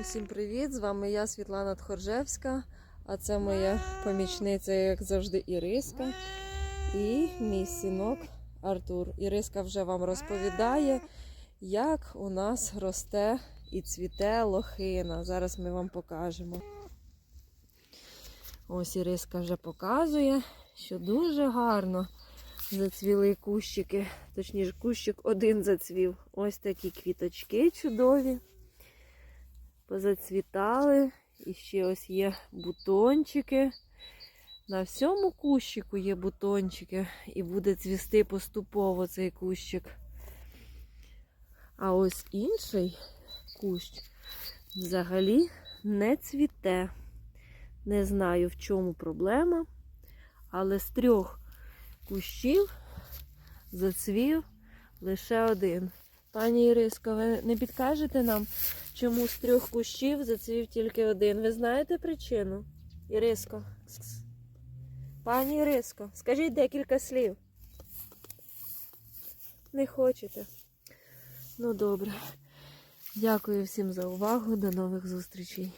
Усім привіт! З вами я, Світлана Тхоржевська, а це моя помічниця, як завжди, Іриска і мій синок Артур. Іриска вже вам розповідає, як у нас росте і цвіте лохина. Зараз ми вам покажемо. Ось Іриска вже показує, що дуже гарно зацвіли кущики. Точніше, кущик один зацвів. Ось такі квіточки чудові позацвітали. І ще ось є бутончики. На всьому кущику є бутончики, і буде цвісти поступово цей кущик. А ось інший кущ взагалі не цвіте. Не знаю, в чому проблема, але з трьох кущів зацвів лише один. Пані Іриско, ви не підкажете нам, чому з трьох кущів зацвів тільки один? Ви знаєте причину? Іриско. Пані Іриско, скажіть декілька слів. Не хочете? Ну добре. Дякую всім за увагу. До нових зустрічей.